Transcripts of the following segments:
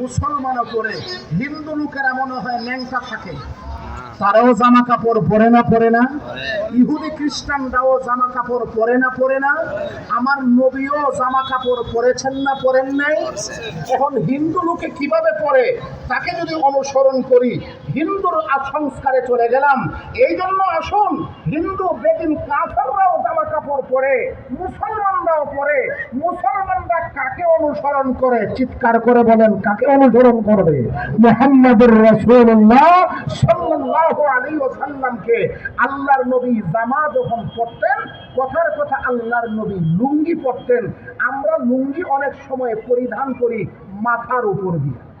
মুসলমানও পরে হিন্দু লোকেরা মনে হয় ন্যাংটা থাকে। তারাও জামা কাপড় পরে না পরে না। ইহুদি খ্রিস্টানরাও জামা কাপড় পরে না পরে না। আমার নবীও জামা কাপড় পরেছেন না, পরেন নাই। এখন হিন্দু লোকে কীভাবে পরে? তাকে যদি অনুসরণ করি, হিন্দুর আসংস্কারে চলে গেলাম। এই জন্য আসুন, হিন্দু বেদিন কাফেররাও জামা কাপড় পরে, মুসলমানরাও পরে। মুসলমানরা কাকে অনুসরণ করে? চিৎকার করে বলেন, কাকে অনুসরণ করবে? মোহাম্মদুর রসুল্লাহ সাল্লাল্লাহু আলাইহি ওয়াসাল্লামকে আল্লাহর নবী জামা যখন পড়তেন কথার কথা আল্লাহর নবী লুঙ্গি পড়তেন আমরা লুঙ্গি অনেক সময় পরিধান করি মাথার উপর দিয়ে।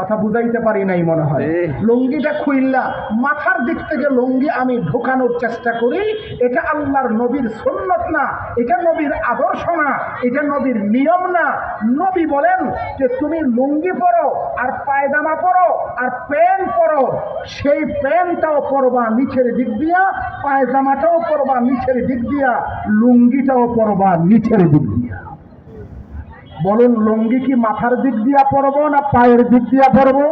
কথা বুঝাইতে পারি নাই মনে হয়। লুঙ্গিটা খুইল্লা মাথার দিক থেকে লুঙ্গি আমি ঢোকানোর চেষ্টা করি। এটা আল্লাহর নবীর সুন্নত না এটা নবীর আদর্শ না এটা নবীর নিয়ম না। নবী বলেন যে তুমি লুঙ্গি পরো আর পায়জামা পরো আর প্যান্ট পরো। সেই প্যান্টটাও পরবা নিচের দিক দিয়া পায়জামাটাও পরবা নিচের দিক দিয়া লুঙ্গিটাও পরবা নিচের দিক দিয়া। বলুন, লুঙ্গি কি মাথার দিক দিয়া পরবো না পায়ের দিক দিয়া পরবো?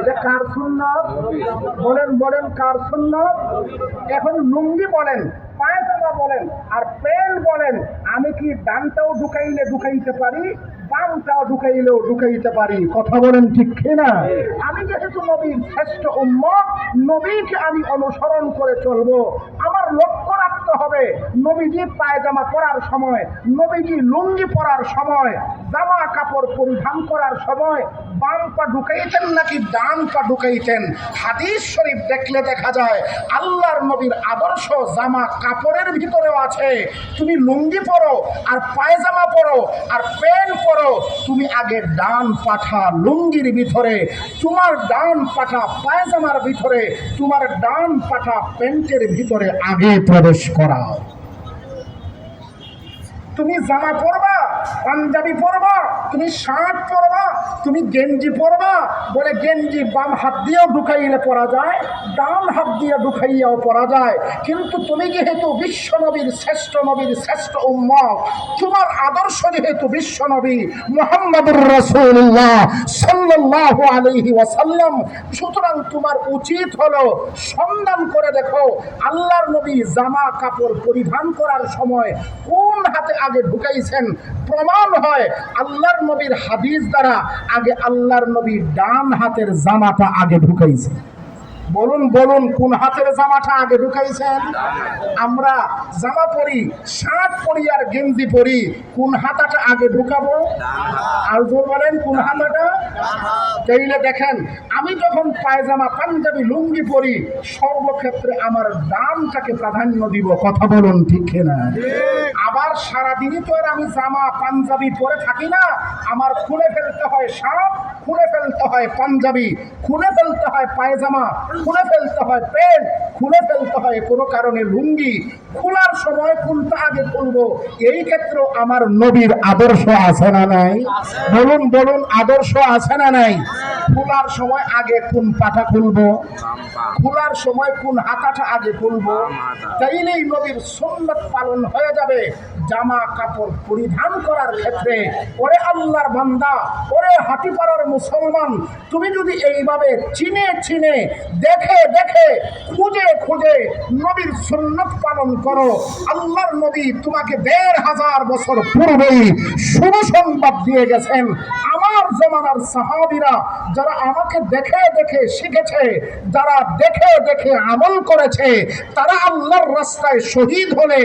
এটা কার সুন্নত? বলেন বলেন, কার সুন্নত? এখন লুঙ্গি বলেন, পায়জামা বলেন, আর প্যান্ট বলেন, আমি কি ডানটাও ঢুকাইলে ঢুকাইতে পারি? বামটাও ঢুকাইলেও ঢুকাইতে পারি। কথা বলেন ঠিক কিনা? আমি যেহেতু নবীর শ্রেষ্ঠ উম্মত, নবীকে আমি অনুসরণ করে চলবো। আমার লক্ষ্য রাখতে হবে, নবীজি পায়জামা পরার সময়, নবীজি লুঙ্গি পরার সময় জামা কাপড় পরিধান করার সময়, বাম পা ঢুকাইতেন নাকি ডান পা ঢুকাইতেন? হাদিস শরীফ দেখলে দেখা যায়, আল্লাহর নবীর আদর্শ জামা কাপড়ের ভিতরেও আছে। তুমি লুঙ্গি পরো আর পায়জামা পরো আর প্যান্ট পরো তুমি আগে ডান পাঠা লুঙ্গির ভিতরে, তোমার ডান পাঠা পায়জামার ভিতরে, তোমার ডান পাঠা প্যান্টের ভিতরে আগে প্রবেশ করাও। তুমি জামা পরবা, পাঞ্জাবি পরবা তুমি শার্ট পরবা তুমি গেঞ্জি পরবা, বলে গেঞ্জি বাম হাত দিয়েও ঢুকাইলে পরা যায়, ডান হাত দিয়ে ঢুকাইয়াও পরা যায়। কিন্তু তুমি যেহেতু বিশ্ব নবীর শ্রেষ্ঠ নবীর শ্রেষ্ঠ উম্মত, তোমার আদর্শ যেহেতু বিশ্ব নবী, মোহাম্মদুর রসুল্লাহ সাল্লাল্লাহু আলাইহি ওয়াসাল্লাম, সুতরাং তোমার উচিত হলো সন্ধান করে দেখো আল্লাহর নবী জামা কাপড় পরিধান করার সময় কোন হাতে আগে ঢুকাইছেন, প্রমাণ হয় আল্লাহর নবীর হাদিস দ্বারা আগে আল্লাহর নবী ডান হাতের জামাটা আগে ঢুকাইছে। বলুন বলুন, কোন হাতের জামাটা আগে ঢুকাইছেন? আমরা জামা পরি, শার্ট পরি আর গেঞ্জি পরি, কোন হাতাটা আগে ঢুকাবো? আর জোর বলেন, কোন হাতাটা? তাইলে দেখেন, আমি যখন পায়জামা, পাঞ্জাবি, লুঙ্গি পরি, সর্বক্ষেত্রে আমার ডানটাকে প্রাধান্য দিব, কথা বলুন ঠিক না আবার সারাদিনই তো আর আমি জামা পাঞ্জাবি পরে থাকি না। আমার খুলে ফেলতে হয় সাপ খুলে ফেলতে হয় পাঞ্জাবি, খুলে ফেলতে হয় পায়জামা, খুলে ফেলতে হয় প্যান্ট, খুলে ফেলতে হয় কোনো কারণে লুঙ্গি। খোলার সময় কোনটা আগে খুলবো। এই ক্ষেত্রেও আমার নবীর আদর্শ আছে না নাই? বলুন বলুন, আদর্শ আছে না নাই? খোলার সময় আগে কোন পাটা খুলবো? খোলার সময় কোন হাতাটা আগে খুলবো? তাইলেই নবীর সুন্নত পালন হয়ে যাবে। জামা কাপড় পরিধান করার ক্ষেত্রে, ওরে আল্লাহর বান্দা, ওরে হাতিপাড়ার মুসলমান, তুমি যদি এইভাবে চিনে চিনে দেখে দেখে খুঁজে খুঁজে নবীর সুন্নত পালন করো, আল্লাহর নবী তোমাকে দেড় হাজার বছর পূর্বেই শুভ সংবাদ দিয়ে গেছেন। আমার জমানার সাহাবিরা যারা আমাকে দেখে দেখে শিখেছে, যারা দেখে দেখে আমল করেছে, তারা আল্লাহর রাস্তায় শহীদ হলে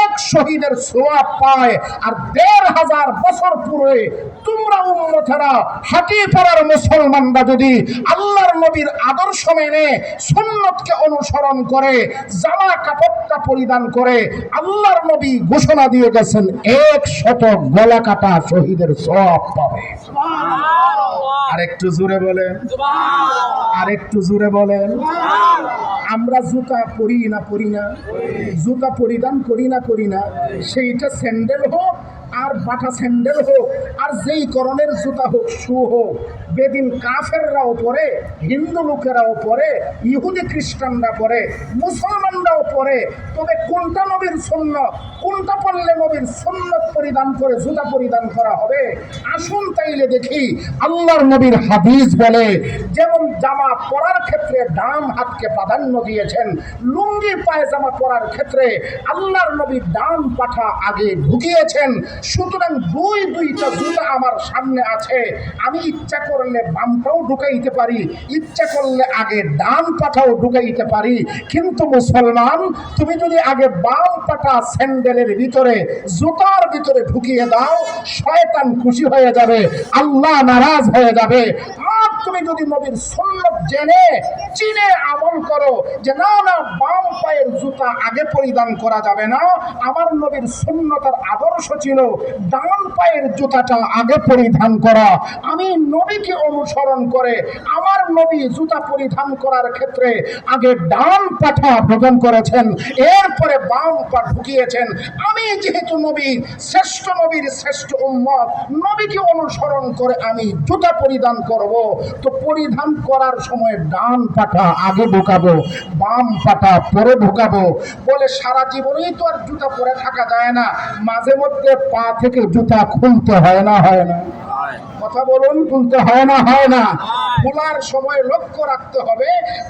এক শহীদের সোয়াব পায় আর দেড় হাজার বছর পূর্বে তোমরা উম্মতেরা হাঁটিয়ে পড়ার মুসলমানরা যদি আল্লাহর নবীর আদর্শ মেনে সুন্নতকে অনুসরণ করে, জামা কাপড়টা পরিধান করে আল্লাহর নবী ঘোষণা দিয়ে গেছেন, এক শত গলা কাটা শহীদের সব পাবে। আর একটু জোরে বলেন। আর একটু জোরে বলেন। আমরা জুতা পরি না পরি না জুতা পরিধান করি না করি না সেইটা স্যান্ডেল হোক আর বাটা স্যান্ডেল হোক আর যেই করণের জুতা হোক শু হোক বেদিন কাফেররাও পরে হিন্দু লোকেরাও পরে ইহুদি খ্রিস্টানরা পরে মুসলমানরাও পরে তবে কোনটা নবীর সুন্নত কোনটা পড়লে নবীর সুন্নত পরিধান করে জুতা পরিধান করা হবে। আসুন তাইলে দেখি আল্লাহর নবীর হাদিস বলে, যেমন জামা পরার ক্ষেত্রে ডান হাতকে প্রাধান্য দিয়েছেন, লুঙ্গি পায়জামা পরার ক্ষেত্রে আল্লাহর নবী ডান পাঠা আগে ঢুকিয়েছেন, সুতরাং দুই দুইটা জুতা আমার সামনে আছে, আমি ইচ্ছা করলে বামটাও ঢুকাইতে পারি, ইচ্ছা করলে আগে ডান পাঠাও ঢুকাইতে পারি। কিন্তু মুসলমান, তুমি যদি আগে বাম পাটা স্যান্ডেলের ভিতরে, জুতার ভিতরে ঢুকিয়ে দাও শয়তান খুশি হয়ে যাবে আল্লাহ নারাজ হয়ে যাবে। তুমি যদি নবীর সুন্নত জেনে, চিনে আমল করো যে না না, বাম পায়ের জুতা আগে পরিধান করা যাবে না, আমার নবীর সুন্নতার আদর্শ ছিল ডান পায়ের জুতাটা আগে পরিধান করা। আমি নবীকে অনুসরণ করে আমার নবী জুতা পরিধান করার ক্ষেত্রে আগে ডান পাঠা প্রদান করেছেন, এরপরে বাম পা ঢুকিয়েছেন। আমি যেহেতু নবী, শ্রেষ্ঠ নবীর শ্রেষ্ঠ উম্মত, নবীকে অনুসরণ করে আমি জুতা পরিধান করব। তো পরিধান করার সময় ডান পাটা আগে ঢুকাবো, বাম পাটা পরে ঢুকাবো। বলে সারা জীবনেই তো আর জুতা পরে থাকা যায় না, মাঝে মধ্যে পা থেকে জুতা খুলতে হয় না হয় না। কথা বলুন খুলতে হয় না হয় না। খোলার সময় লক্ষ্য রাখতে হবে।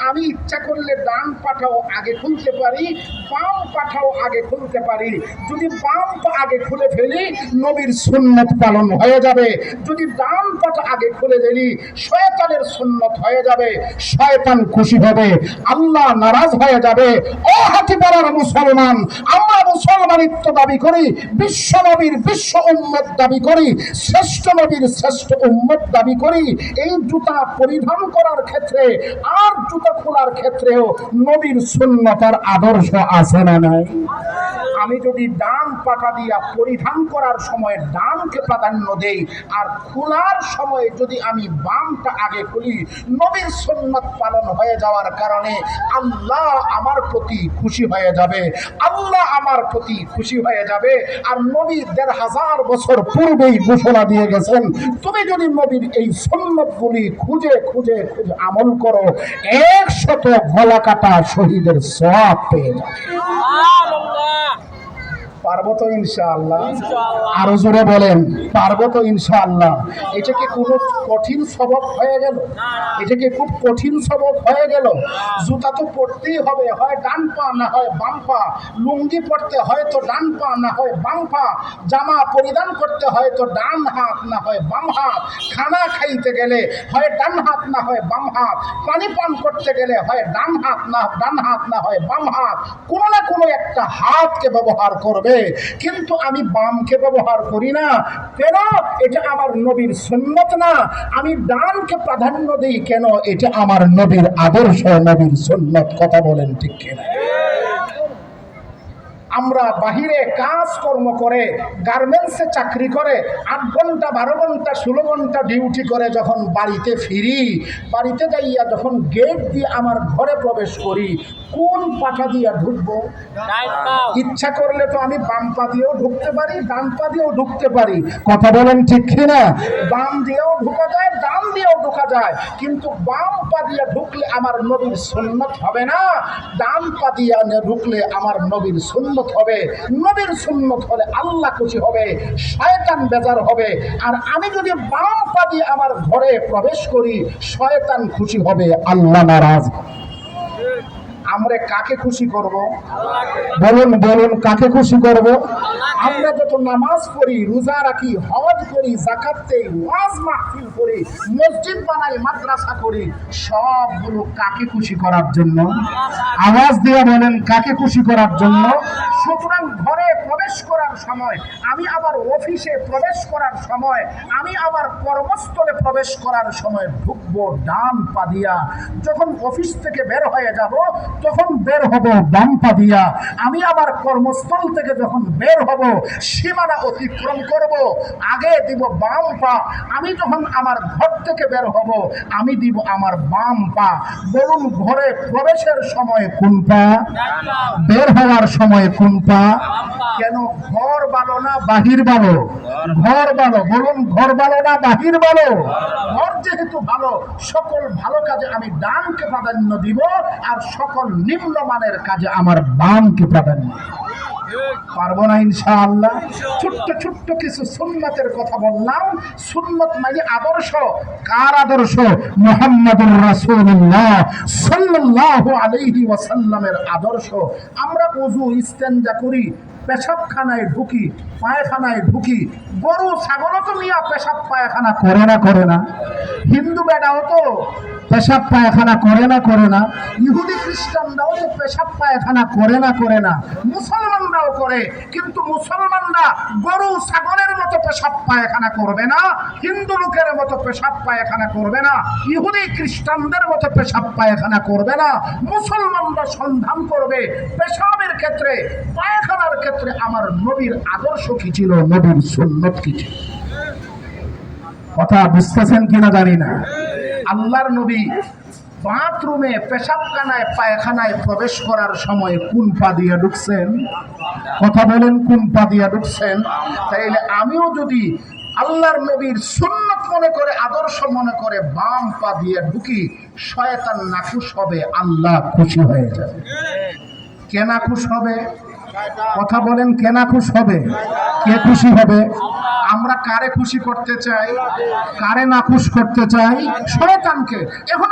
আমি ইচ্ছা করলে ডান পাঠাও আগে খুলতে পারি বাম পাঠাও আগে খুলতে পারি। যদি বাম আগে খুলে ফেলি নবীর সুন্নত পালন হয়ে যাবে। যদি ডান পাটা আগে খুলে ফেলি শয়তানের সুন্নত হয়ে যাবে। শয়তান খুশি হবে আল্লাহ নারাজ হয়ে যাবে। ও হাতি পাড়ার মুসলমান আমরা মুসলমানিত্ব দাবি করি বিশ্ব নবীর বিশ্ব উম্মত দাবি করি শ্রেষ্ঠ নবীর শ্রেষ্ঠ উম্মত দাবি করি, এই জুতা পরিধান করার ক্ষেত্রে আর জুতা খোলার ক্ষেত্রেও নবীর সুন্নতার আদর্শ আছে না নাই? আমি যদি ডান পাটা দিয়া পরিধান করার সময় ডানকে প্রাধান্য দেই, আর খোলার সময় যদি আমি বামটা আগে খুলি, নবীর সুন্নত পালন হয়ে যাওয়ার কারণে আল্লাহ আমার প্রতি খুশি হয়ে যাবে, আল্লাহ আমার প্রতি খুশি হয়ে যাবে, আর নবী দেড় হাজার বছর পূর্বেই ঘোষণা দিয়ে গেছেন তুমি নবীর এই সন্ন্যতগুলি খুঁজে খুঁজে খুঁজে আমল করো, একশত গলা কাটা শহীদের সব পেয়ে যাবে পারব তো ইনশাআল্লাহ? আরও জোরে বলেন পারব তো ইনশাআল্লাহ? এটা কি কোনো কঠিন সবক হয়ে গেল? এটা কি খুব কঠিন সবক হয়ে গেল? জুতা তো পরতেই হবে হয় ডান পা না হয় বাম পা। লুঙ্গি পরতে হয় তো ডান পা না হয় বাম পা। জামা পরিধান করতে হয় তো ডান হাত না হয় বাম হাত। খানা খাইতে গেলে হয় ডান হাত না হয় বাম হাত। পানি পান করতে গেলে হয় ডান হাত না ডান হাত না হয় বাম হাত। কোনো না কোনো একটা হাতকে ব্যবহার করবে। কিন্তু আমি বামকে ব্যবহার করি না। কেন? এটা আমার নবীর সুন্নত না। আমি ডানকে প্রাধান্য দিই, কেন? এটা আমার নবীর আদর্শ, নবীর সুন্নত। কথা বলেন ঠিক কিনা? আমরা বাহিরে কাজকর্ম করে গার্মেন্টসে চাকরি করে, আট ঘণ্টা, বারো ঘণ্টা, ষোলো ঘণ্টা ডিউটি করে যখন বাড়িতে ফিরি, বাড়িতে যাইয়া যখন গেট দিয়ে আমার ঘরে প্রবেশ করি, কোন পাঠা দিয়া ঢুকবো? ইচ্ছা করলে তো আমি বাম পা দিয়েও ঢুকতে পারি, ডান পা দিয়েও ঢুকতে পারি। কথা বলেন ঠিক কিনা? বাম দিয়েও ঢুকা যায়, ডান দিয়েও ঢুকা যায়। কিন্তু বাম পা দিয়ে ঢুকলে আমার নবীর সুন্নত হবে না, ডান পা দিয়ে ঢুকলে আমার নবীর সুন্নত হবে। নবীর সুন্নত হলে আল্লাহ খুশি হবে, শয়তান বেজার হবে। আর আমি যদি বাম পা দিয়ে আমার ঘরে প্রবেশ করি, শয়তান খুশি হবে, আল্লাহ নারাজ আমরা কাকে খুশি করব? বলুন বলুন, কাকে খুশি করব? আমরা যত নামাজ পড়ি, রোজা রাখি, হজ করি জাকাত দেই, ওয়াজ মাহফিল করি, মসজিদ বানাই, মাদ্রাসা করি, সবগুলো কাকে খুশি করার জন্য? আওয়াজ দিয়ে বলেন, কাকে খুশি করার জন্য? সুতরাং ঘরে প্রবেশ করার সময়, আমি আবার অফিসে প্রবেশ করার সময়, আমি আবার কর্মস্থলে প্রবেশ করার সময় ঢুকবো, ডান পা দিয়া। যখন অফিস থেকে বের হয়ে যাব তখন বের হব, বাম্পা দিয়া আমি আমার কর্মস্থল থেকে যখন বের হব, সীমানা অতিক্রম করব, আগে দিব বাম পা আমি যখন আমার ঘর থেকে বের হব, আমি দিব আমার বাম পা বলুন, ঘরে প্রবেশের সময় কোন পা বের হওয়ার সময় কোন পা কেন ঘর ভালো না বাহির ভালো? ঘর ভালো, বলুন, ঘর ভালো না বাহির ভালো? ঘর যেহেতু ভালো, সকল ভালো কাজে আমি ডানকে প্রাধান্য দিব, আর সকল নিম্নমানের কাজে আমার বামকে প্রাধান্য। দিব। পারব না ইনশাআল্লাহ। ছোট্ট ছোট্ট কিছু সুন্নতের কথা বললাম। সুন্নত মানে আদর্শ। কার আদর্শ? মোহাম্মদুর রাসূলুল্লাহ সাল্লাল্লাহু আলাইহি ওয়াসাল্লামের আদর্শ। আমরা ওযু ইস্তেঞ্জা করি, পেশাবখানায় ঢুকি, পায়খানায় ঢুকি। গরু, ছাগলও তো মিয়া পেশাব, পায়খানা করে না করে না। হিন্দু বেটাও তো পেশাব পায়খানা করে না করে না। ইহুদি খ্রিস্টানরাও তো পেশাব পায়খানা করে না করে না। মুসলমানরাও করে, কিন্তু মুসলমানরা গরু, ছাগলের মতো পেশাব পায়খানা করবে না, হিন্দু লোকের মতো পেশাব পায়খানা করবে না, ইহুদি খ্রিস্টানদের মতো পেশাব পায়খানা করবে না। মুসলমানরা সন্ধান করবে, পেশাবের ক্ষেত্রে, পায়খানার ক্ষেত্রে আমার নবীর আদর্শ কি ছিল, নবীর সুন্নত কি ছিল? কথা বুঝতেছেন কিনা জানি না। আল্লাহর নবী বাথরুমে পেশাবখানায়, পায়খানায় প্রবেশ করার সময় কোন পা দিয়ে ঢুকছেন। কথা বলেন কোন পা দিয়ে ঢুকছেন। তাইলে আমিও যদি আল্লাহর নবীর সুন্নত মনে করে, আদর্শ মনে করে বাম পা দিয়ে ঢুকি, শয়তান নাখুশ হবে, আল্লাহ খুশি হয়ে যাবে। কে নাখুশ হবে? কথা বলেন, কে নাখুশ হবে? কে খুশি হবে? আমরা কারে খুশি করতে চাই কারে না খুশ করতে চাই? শয়তানকে। এখন